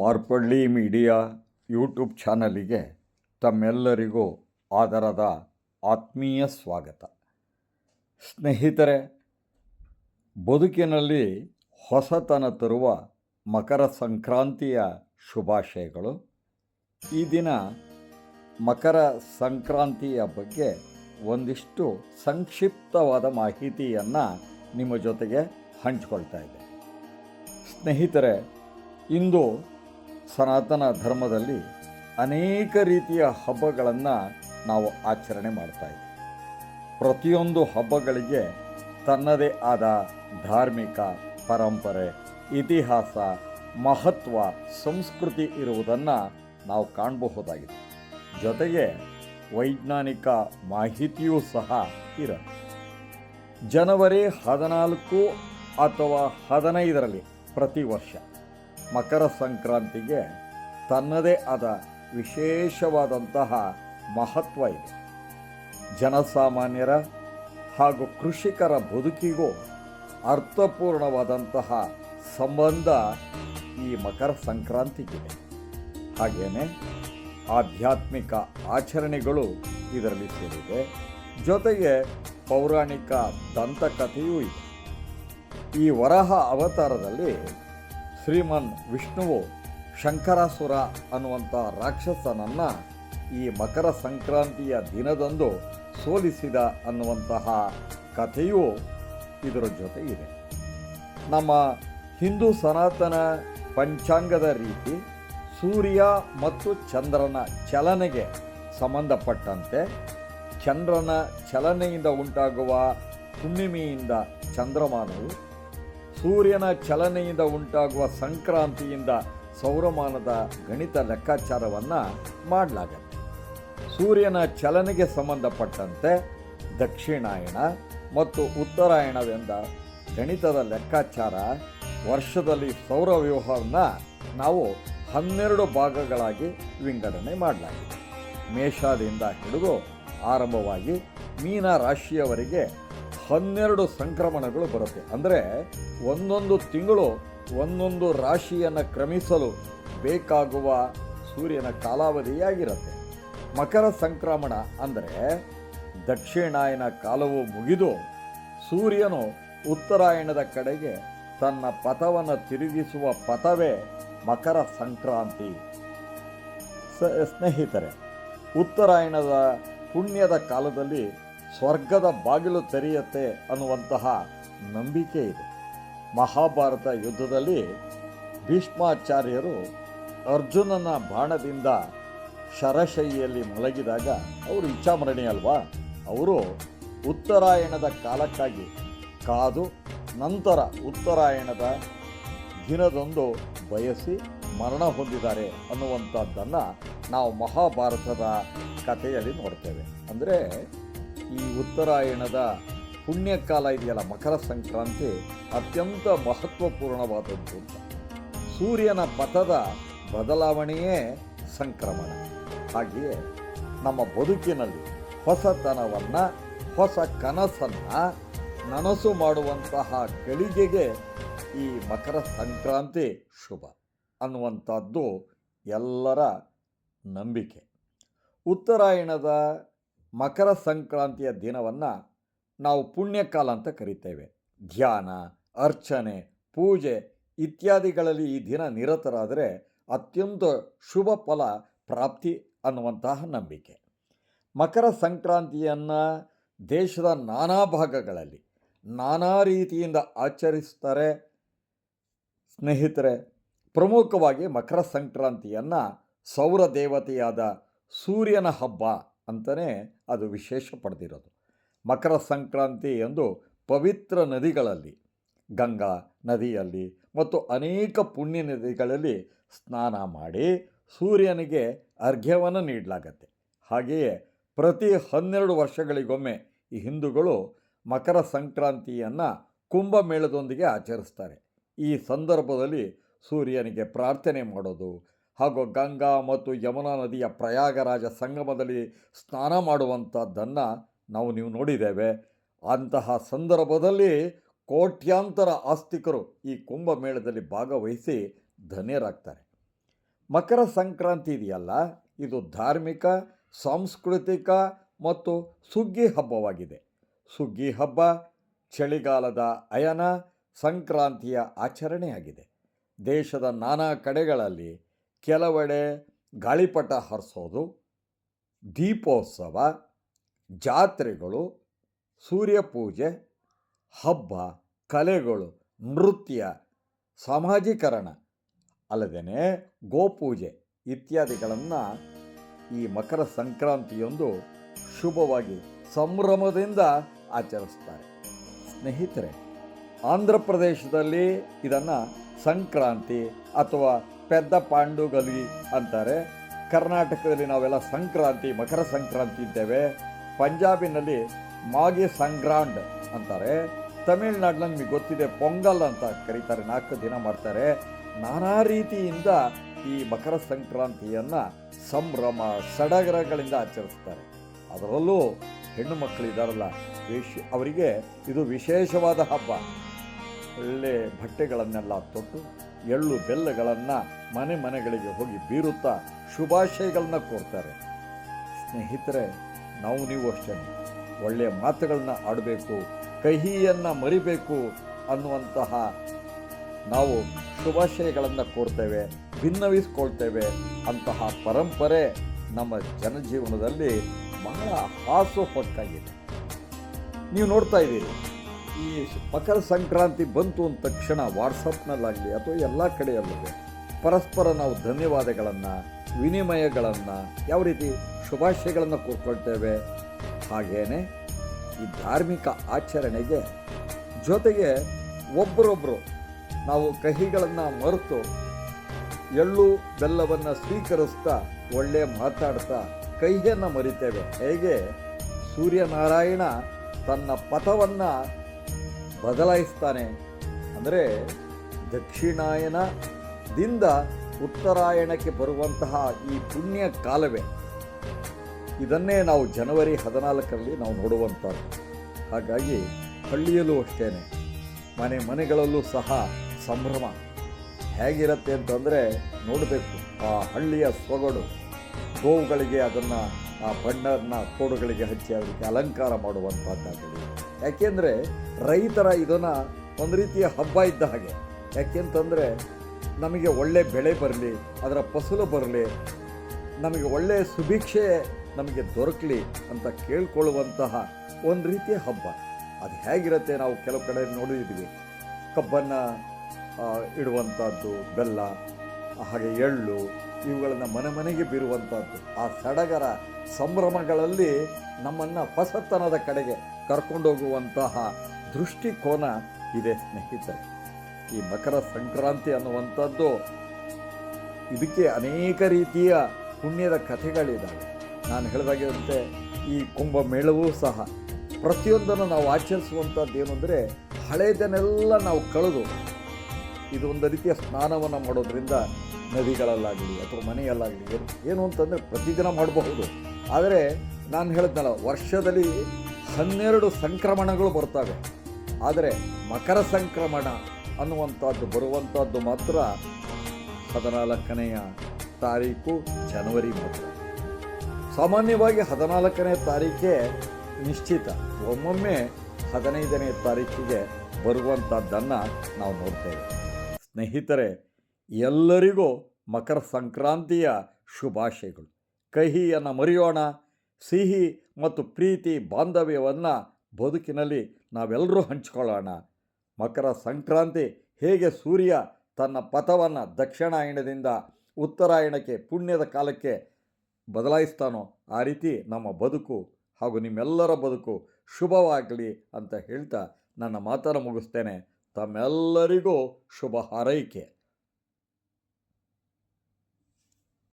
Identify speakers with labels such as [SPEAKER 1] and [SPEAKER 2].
[SPEAKER 1] Marpalli media YouTube ಚಾನಲಿಗೆ ತಮ್ಮೆಲ್ಲರಿಗೂ ಆದರದ ಆತ್ಮೀಯ ಸ್ವಾಗತ. ಸ್ನೇಹಿತರೆ, ಬದುಕಿನಲ್ಲಿ ಹೊಸತನ ತರುವ ಮಕರ ಸಂಕ್ರಾಂತಿಯ ಶುಭಾಶಯಗಳು. ಈ ದಿನ ಮಕರ ಸಂಕ್ರಾಂತಿಯ ಬಗ್ಗೆ ಒಂದಿಷ್ಟು ಸಂಕ್ಷಿಪ್ತವಾದ ಮಾಹಿತಿಯನ್ನು ನಿಮ್ಮ ಜೊತೆಗೆ ಹಂಚಿಕೊಳ್ತಾ ಇದೆ ಸ್ನೇಹಿತರೆ, ಇಂದು ಸನಾತನ ಧರ್ಮದಲ್ಲಿ ಅನೇಕ ರೀತಿಯ ಹಬ್ಬಗಳನ್ನು ನಾವು ಆಚರಣೆ ಮಾಡ್ತಾ ಪ್ರತಿಯೊಂದು ಹಬ್ಬಗಳಿಗೆ ತನ್ನದೇ ಆದ ಧಾರ್ಮಿಕ ಪರಂಪರೆ, ಇತಿಹಾಸ, ಮಹತ್ವ, ಸಂಸ್ಕೃತಿ ಇರುವುದನ್ನು ನಾವು ಕಾಣಬಹುದಾಗಿದೆ. ಜೊತೆಗೆ ವೈಜ್ಞಾನಿಕ ಮಾಹಿತಿಯೂ ಸಹ ಇರುತ್ತೆ. ಜನವರಿ ಹದಿನಾಲ್ಕು ಅಥವಾ ಹದಿನೈದರಲ್ಲಿ ಪ್ರತಿ ವರ್ಷ ಮಕರ ಸಂಕ್ರಾಂತಿಗೆ ತನ್ನದೇ ಆದ ವಿಶೇಷವಾದಂತಹ ಮಹತ್ವ ಇದೆ. ಜನಸಾಮಾನ್ಯರ ಹಾಗೂ ಕೃಷಿಕರ ಬದುಕಿಗೂ ಅರ್ಥಪೂರ್ಣವಾದಂತಹ ಸಂಬಂಧ ಈ ಮಕರ ಸಂಕ್ರಾಂತಿಗಿದೆ. ಹಾಗೆಯೇ ಆಧ್ಯಾತ್ಮಿಕ ಆಚರಣೆಗಳು ಇದರಲ್ಲಿ ಸೇರಿದೆ ಜೊತೆಗೆ ಪೌರಾಣಿಕ ದಂತಕಥೆಯೂ ಇದೆ. ಈ ವರಹ ಅವತಾರದಲ್ಲಿ ಶ್ರೀಮನ್ ವಿಷ್ಣುವು ಶಂಕರಾಸುರ ಅನ್ನುವಂಥ ರಾಕ್ಷಸನನ್ನು ಈ ಮಕರ ಸಂಕ್ರಾಂತಿಯ ದಿನದಂದು ಸೋಲಿಸಿದ ಅನ್ನುವಂತಹ ಕಥೆಯೂ ಇದರ ಜೊತೆ ಇದೆ ನಮ್ಮ ಹಿಂದೂ ಸನಾತನ ಪಂಚಾಂಗದ ರೀತಿ ಸೂರ್ಯ ಮತ್ತು ಚಂದ್ರನ ಚಲನೆಗೆ ಸಂಬಂಧಪಟ್ಟಂತೆ ಚಂದ್ರನ ಚಲನೆಯಿಂದ ಉಂಟಾಗುವ ಹುಣ್ಣಿಮೆಯಿಂದ ಚಂದ್ರಮಾನವು ಸೂರ್ಯನ ಚಲನೆಯಿಂದ ಉಂಟಾಗುವ ಸಂಕ್ರಾಂತಿಯಿಂದ ಸೌರಮಾನದ ಗಣಿತ ಲೆಕ್ಕಾಚಾರವನ್ನು ಮಾಡಲಾಗತ್ತೆ. ಸೂರ್ಯನ ಚಲನೆಗೆ ಸಂಬಂಧಪಟ್ಟಂತೆ ದಕ್ಷಿಣಾಯಣ ಮತ್ತು ಉತ್ತರಾಯಣವೆಂದ ಗಣಿತದ ಲೆಕ್ಕಾಚಾರ ವರ್ಷದಲ್ಲಿ ಸೌರವ್ಯೂಹವನ್ನು ನಾವು ಹನ್ನೆರಡು ಭಾಗಗಳಾಗಿ ವಿಂಗಡಣೆ ಮಾಡಲಾಗಿದೆ. ಮೇಷದಿಂದ ಹಿಡಿದು ಆರಂಭವಾಗಿ ಮೀನ ರಾಶಿಯವರೆಗೆ ಹನ್ನೆರಡು ಸಂಕ್ರಮಣಗಳು ಬರುತ್ತೆ. ಅಂದರೆ ಒಂದೊಂದು ತಿಂಗಳು ಒಂದೊಂದು ರಾಶಿಯನ್ನು ಕ್ರಮಿಸಲು ಬೇಕಾಗುವ ಸೂರ್ಯನ ಕಾಲಾವಧಿಯಾಗಿರುತ್ತೆ. ಮಕರ ಸಂಕ್ರಮಣ ಅಂದರೆ ದಕ್ಷಿಣಾಯನ ಕಾಲವು ಮುಗಿದು ಸೂರ್ಯನು ಉತ್ತರಾಯಣದ ಕಡೆಗೆ ತನ್ನ ಪಥವನ್ನು ತಿರುಗಿಸುವ ಪಥವೇ ಮಕರ ಸಂಕ್ರಾಂತಿ. ಸ- ಸ್ನೇಹಿತರೆ, ಉತ್ತರಾಯಣದ ಪುಣ್ಯದ ಕಾಲದಲ್ಲಿ ಸ್ವರ್ಗದ ಬಾಗಿಲು ತೆರೆಯುತ್ತೆ ಅನ್ನುವಂತಹ ನಂಬಿಕೆ ಇದೆ. ಮಹಾಭಾರತ ಯುದ್ಧದಲ್ಲಿ ಭೀಷ್ಮಾಚಾರ್ಯರು ಅರ್ಜುನನ ಬಾಣದಿಂದ ಶರಶೈಯಲ್ಲಿ ಮಲಗಿದಾಗ ಅವರು ಇಚ್ಛಾಮರಣಿ ಅಲ್ವಾ? ಅವರು ಉತ್ತರಾಯಣದ ಕಾಲಕ್ಕಾಗಿ ಕಾದು ನಂತರ ಉತ್ತರಾಯಣದ ದಿನದಂದು ಬಯಸಿ ಮರಣ ಹೊಂದಿದ್ದಾರೆ ಅನ್ನುವಂಥದ್ದನ್ನು ನಾವು ಮಹಾಭಾರತದ ಕಥೆಯಲ್ಲಿ ನೋಡ್ತೇವೆ. ಅಂದರೆ ಈ ಉತ್ತರಾಯಣದ ಪುಣ್ಯಕಾಲ ಇದೆಯಲ್ಲ, ಮಕರ ಸಂಕ್ರಾಂತಿ, ಅತ್ಯಂತ ಮಹತ್ವಪೂರ್ಣವಾದದ್ದು ಸೂರ್ಯನ ಪಥದ ಬದಲಾವಣೆಯೇ ಸಂಕ್ರಮಣ. ಹಾಗೆಯೇ ನಮ್ಮ ಬದುಕಿನಲ್ಲಿ ಹೊಸತನವನ್ನು, ಹೊಸ ಕನಸನ್ನು, ನನಸು ಮಾಡುವಂತಹ ಗಳಿಗೆಗೆ ಈ ಮಕರ ಸಂಕ್ರಾಂತಿ ಶುಭ ಅನ್ನುವಂಥದ್ದು ಎಲ್ಲರ ನಂಬಿಕೆ. ಉತ್ತರಾಯಣದ ಮಕರ ಸಂಕ್ರಾಂತಿಯ ದಿನವನ್ನು ನಾವು ಪುಣ್ಯಕಾಲ ಅಂತ ಕರಿತೇವೆ. ಧ್ಯಾನ, ಅರ್ಚನೆ, ಪೂಜೆ ಇತ್ಯಾದಿಗಳಲ್ಲಿ ಈ ದಿನ ನಿರತರಾದರೆ ಅತ್ಯಂತ ಶುಭ ಫಲ ಪ್ರಾಪ್ತಿ ಅನ್ನುವಂತಹ ನಂಬಿಕೆ. ಮಕರ ಸಂಕ್ರಾಂತಿಯನ್ನು ದೇಶದ ನಾನಾ ಭಾಗಗಳಲ್ಲಿ ನಾನಾ ರೀತಿಯಿಂದ ಆಚರಿಸ್ತಾರೆ. ಸ್ನೇಹಿತರೆ, ಪ್ರಮುಖವಾಗಿ ಮಕರ ಸಂಕ್ರಾಂತಿಯನ್ನು ಸೌರ ದೇವತೆಯಾದ ಸೂರ್ಯನ ಹಬ್ಬ ಅಂತಲೇ ಅದು ವಿಶೇಷ ಪಡೆದಿರೋದು. ಮಕರ ಸಂಕ್ರಾಂತಿ ಎಂದು ಪವಿತ್ರ ನದಿಗಳಲ್ಲಿ, ಗಂಗಾ ನದಿಯಲ್ಲಿ ಮತ್ತು ಅನೇಕ ಪುಣ್ಯ ನದಿಗಳಲ್ಲಿ ಸ್ನಾನ ಮಾಡಿ ಸೂರ್ಯನಿಗೆ ಅರ್ಘ್ಯವನ್ನು ನೀಡಲಾಗತ್ತೆ. ಹಾಗೆಯೇ ಪ್ರತಿ ಹನ್ನೆರಡು ವರ್ಷಗಳಿಗೊಮ್ಮೆ ಈ ಹಿಂದೂಗಳು ಮಕರ ಸಂಕ್ರಾಂತಿಯನ್ನು ಕುಂಭಮೇಳದೊಂದಿಗೆ ಆಚರಿಸ್ತಾರೆ. ಈ ಸಂದರ್ಭದಲ್ಲಿ ಸೂರ್ಯನಿಗೆ ಪ್ರಾರ್ಥನೆ ಮಾಡೋದು ಹಾಗೂ ಗಂಗಾ ಮತ್ತು ಯಮುನಾ ನದಿಯ ಪ್ರಯಾಗರಾಜ ಸಂಗಮದಲ್ಲಿ ಸ್ನಾನ ಮಾಡುವಂಥದ್ದನ್ನು ನಾವು ನೀವು ನೋಡಿದ್ದೇವೆ. ಅಂತಹ ಸಂದರ್ಭದಲ್ಲಿ ಕೋಟ್ಯಾಂತರ ಆಸ್ತಿಕರು ಈ ಕುಂಭಮೇಳದಲ್ಲಿ ಭಾಗವಹಿಸಿ ಧನ್ಯರಾಗ್ತಾರೆ. ಮಕರ ಸಂಕ್ರಾಂತಿ ಇದೆಯಲ್ಲ? ಇದು ಧಾರ್ಮಿಕ, ಸಾಂಸ್ಕೃತಿಕ ಮತ್ತು ಸುಗ್ಗಿ ಹಬ್ಬವಾಗಿದೆ. ಸುಗ್ಗಿ ಹಬ್ಬ ಚಳಿಗಾಲದ ಅಯನ ಸಂಕ್ರಾಂತಿಯ ಆಚರಣೆಯಾಗಿದೆ. ದೇಶದ ನಾನಾ ಕಡೆಗಳಲ್ಲಿ ಕೆಲವೆಡೆ ಗಾಳಿಪಟ ಹರಿಸೋದು, ದೀಪೋತ್ಸವ, ಜಾತ್ರೆಗಳು, ಸೂರ್ಯಪೂಜೆ, ಹಬ್ಬ, ಕಲೆಗಳು, ನೃತ್ಯ, ಸಾಮಾಜೀಕರಣ ಅಲ್ಲದೆ ಗೋಪೂಜೆ ಇತ್ಯಾದಿಗಳನ್ನು ಈ ಮಕರ ಸಂಕ್ರಾಂತಿಯೊಂದು ಶುಭವಾಗಿ ಸಂಭ್ರಮದಿಂದ ಆಚರಿಸ್ತಾರೆ. ಸ್ನೇಹಿತರೆ, ಆಂಧ್ರ ಪ್ರದೇಶದಲ್ಲಿ ಇದನ್ನು ಸಂಕ್ರಾಂತಿ ಅಥವಾ ಪೆದ್ದ ಪಾಂಡುಗಲಿ ಅಂತಾರೆ. ಕರ್ನಾಟಕದಲ್ಲಿ ನಾವೆಲ್ಲ ಸಂಕ್ರಾಂತಿ, ಮಕರ ಸಂಕ್ರಾಂತಿ ಇದ್ದೇವೆ. ಪಂಜಾಬಿನಲ್ಲಿ ಮಾಗಿ ಸಂಗ್ರಾಂಡ್ ಅಂತಾರೆ. ತಮಿಳ್ನಾಡಿನಲ್ಲಿ ನಿಮಗೆ ಗೊತ್ತಿದೆ, ಪೊಂಗಲ್ ಅಂತ ಕರೀತಾರೆ, ನಾಲ್ಕು ದಿನ ಮಾಡ್ತಾರೆ. ನಾನಾ ರೀತಿಯಿಂದ ಈ ಮಕರ ಸಂಕ್ರಾಂತಿಯನ್ನು ಸಂಭ್ರಮ, ಸಡಗರಗಳಿಂದ ಆಚರಿಸ್ತಾರೆ. ಅದರಲ್ಲೂ ಹೆಣ್ಣು ಮಕ್ಕಳು ಇದ್ದಾರಲ್ಲ, ವಿಶ್, ಅವರಿಗೆ ಇದು ವಿಶೇಷವಾದ ಹಬ್ಬ. ಒಳ್ಳೆ ಬಟ್ಟೆಗಳನ್ನೆಲ್ಲ ತೊಟ್ಟು ಎಳ್ಳು ಬೆಲ್ಲಗಳನ್ನು ಮನೆ ಮನೆಗಳಿಗೆ ಹೋಗಿ ಬೀರುತ್ತಾ ಶುಭಾಶಯಗಳನ್ನ ಕೋರ್ತಾರೆ. ಸ್ನೇಹಿತರೆ, ನಾವು ನೀವು ಅಷ್ಟೇ. ಒಳ್ಳೆಯ ಮಾತುಗಳನ್ನ ಆಡಬೇಕು, ಕಹಿಯನ್ನು ಮರಿಬೇಕು ಅನ್ನುವಂತಹ ನಾವು ಶುಭಾಶಯಗಳನ್ನು ಕೋರ್ತೇವೆ, ಭಿನ್ನವಿಸ್ಕೊಳ್ತೇವೆ ಅಂತಹ ಪರಂಪರೆ ನಮ್ಮ ಜನಜೀವನದಲ್ಲಿ ಬಹಳ ಹಾಸು ಹೊಕ್ಕಾಗಿದೆ. ನೀವು ನೋಡ್ತಾ ಇದ್ದೀರಿ. ಈ ಮಕರ ಸಂಕ್ರಾಂತಿ ಬಂತು ಅಂದ ತಕ್ಷಣ ವಾಟ್ಸಪ್ನಲ್ಲಾಗಲಿ ಅಥವಾ ಎಲ್ಲ ಕಡೆಯಲ್ಲೂ ಪರಸ್ಪರ ನಾವು ಧನ್ಯವಾದಗಳನ್ನು, ವಿನಿಮಯಗಳನ್ನು ಯಾವ ರೀತಿ ಶುಭಾಶಯಗಳನ್ನು ಕೋರ್ಕೊಳ್ತೇವೆ? ಹಾಗೇ ಈ ಧಾರ್ಮಿಕ ಆಚರಣೆಗೆ ಜೊತೆಗೆ ಒಬ್ಬರೊಬ್ಬರು ನಾವು ಕಹಿಗಳನ್ನು ಮರೆತು ಎಳ್ಳು ಬೆಲ್ಲವನ್ನು ಸ್ವೀಕರಿಸ್ತಾ, ಒಳ್ಳೆ ಮಾತಾಡ್ತಾ ಕೈಯನ್ನು ಮರಿತೇವೆ. ಹೇಗೆ? ಸೂರ್ಯನಾರಾಯಣ ತನ್ನ ಪಥವನ್ನು ಬದಲಾಯಿಸ್ತಾನೆ. ಅಂದರೆ ದಕ್ಷಿಣಾಯನದಿಂದ ಉತ್ತರಾಯಣಕ್ಕೆ ಬರುವಂತಹ ಈ ಪುಣ್ಯ ಕಾಲವೇ. ಇದನ್ನೇ ನಾವು ಜನವರಿ ಹದಿನಾಲ್ಕರಲ್ಲಿ ನಾವು ನೋಡುವಂಥದ್ದು. ಹಾಗಾಗಿ ಹಳ್ಳಿಯಲ್ಲೂ ಅಷ್ಟೇ ಮನೆ ಮನೆಗಳಲ್ಲೂ ಸಹ ಸಂಭ್ರಮ. ಹೇಗಿರುತ್ತೆ ಅಂತಂದರೆ ನೋಡಬೇಕು, ಆ ಹಳ್ಳಿಯ ಸೊಗಡು. ಗೋವುಗಳಿಗೆ ಅದನ್ನು, ಆ ಬಣ್ಣನ ಕೋಡುಗಳಿಗೆ ಹಚ್ಚಿ ಅದಕ್ಕೆ ಅಲಂಕಾರ ಮಾಡುವಂಥದ್ದಾಗಲಿ. ಯಾಕೆಂದರೆ ರೈತರ ಇದನ್ನು ಒಂದು ರೀತಿಯ ಹಬ್ಬ ಇದ್ದ ಹಾಗೆ. ಯಾಕೆಂತಂದರೆ ನಮಗೆ ಒಳ್ಳೆ ಬೆಳೆ ಬರಲಿ, ಅದರ ಫಸಲು ಬರಲಿ, ನಮಗೆ ಒಳ್ಳೆಯ ಸುಭಿಕ್ಷೆ ನಮಗೆ ದೊರಕಲಿ ಅಂತ ಕೇಳ್ಕೊಳ್ಳುವಂತಹ ಒಂದು ರೀತಿಯ ಹಬ್ಬ. ಅದು ಹೇಗಿರುತ್ತೆ ನಾವು ಕೆಲವು ಕಡೆ ನೋಡಿದ್ವಿ. ಕಬ್ಬನ್ನು ಇಡುವಂಥದ್ದು ಬೆಲ್ಲ, ಹಾಗೆ ಎಳ್ಳು, ಇವುಗಳನ್ನು ಮನೆ ಮನೆಗೆ ಬೀರುವಂಥದ್ದು ಆ ಸಡಗರ ಸಂಭ್ರಮಗಳಲ್ಲಿ ನಮ್ಮನ್ನು ಹೊಸತನದ ಕಡೆಗೆ ಕರ್ಕೊಂಡೋಗುವಂತಹ ದೃಷ್ಟಿಕೋನ ಇದೆ ಸ್ನೇಹಿತರೆ. ಈ ಮಕರ ಸಂಕ್ರಾಂತಿ ಅನ್ನುವಂಥದ್ದು ಇದಕ್ಕೆ ಅನೇಕ ರೀತಿಯ ಪುಣ್ಯದ ಕಥೆಗಳಿದ್ದಾವೆ. ನಾನು ಹೇಳಿದಾಗಿರುತ್ತೆ ಈ ಕುಂಭಮೇಳವೂ ಸಹ ಪ್ರತಿಯೊಂದನ್ನು ನಾವು ಆಚರಿಸುವಂಥದ್ದು ಏನು ಅಂದರೆ ಹಳೆಯದನ್ನೆಲ್ಲ ನಾವು ಕಳೆದು ಇದು ಒಂದು ರೀತಿಯ ಸ್ನಾನವನ್ನು ಮಾಡೋದ್ರಿಂದ ನದಿಗಳಲ್ಲಾಗಲಿ ಅಥವಾ ಮನೆಯಲ್ಲಾಗಲಿ ಏನು ಅಂತಂದರೆ ಪ್ರತಿದಿನ ಮಾಡಬಹುದು. ಆದರೆ ನಾನು ಹೇಳಿದ್ನಲ್ಲ, ವರ್ಷದಲ್ಲಿ ಹನ್ನೆರಡು ಸಂಕ್ರಮಣಗಳು ಬರ್ತವೆ. ಆದರೆ ಮಕರ ಸಂಕ್ರಮಣ ಅನ್ನುವಂಥದ್ದು ಬರುವಂಥದ್ದು ಮಾತ್ರ ಹದಿನಾಲ್ಕನೆಯ ತಾರೀಕು ಜನವರಿ ಮಾತ್ರ. ಸಾಮಾನ್ಯವಾಗಿ ಹದಿನಾಲ್ಕನೇ ತಾರೀಕೆ ನಿಶ್ಚಿತ. ಒಮ್ಮೊಮ್ಮೆ ಹದಿನೈದನೇ ತಾರೀಕಿಗೆ ಬರುವಂಥದ್ದನ್ನು ನಾವು ನೋಡ್ತೇವೆ. ಸ್ನೇಹಿತರೆ, ಎಲ್ಲರಿಗೂ ಮಕರ ಸಂಕ್ರಾಂತಿಯ ಶುಭಾಶಯಗಳು. ಕಹಿಯನ್ನು ಮರೆಯೋಣ. ಸಿಹಿ ಮತ್ತು ಪ್ರೀತಿ ಬಾಂಧವ್ಯವನ್ನು ಬದುಕಿನಲ್ಲಿ ನಾವೆಲ್ಲರೂ ಹಂಚಿಕೊಳ್ಳೋಣ. ಮಕರ ಸಂಕ್ರಾಂತಿ ಹೇಗೆ ಸೂರ್ಯ ತನ್ನ ಪಥವನ್ನು ದಕ್ಷಿಣಾಯಣದಿಂದ ಉತ್ತರಾಯಣಕ್ಕೆ ಪುಣ್ಯದ ಕಾಲಕ್ಕೆ ಬದಲಾಯಿಸ್ತಾನೋ ಆ ರೀತಿ ನಮ್ಮ ಬದುಕು ಹಾಗೂ ನಿಮ್ಮೆಲ್ಲರ ಬದುಕು ಶುಭವಾಗಲಿ ಅಂತ ಹೇಳ್ತಾ ನನ್ನ ಮಾತನ್ನು ಮುಗಿಸ್ತೇನೆ. ತಮ್ಮೆಲ್ಲರಿಗೂ ಶುಭ ಹಾರೈಕೆ.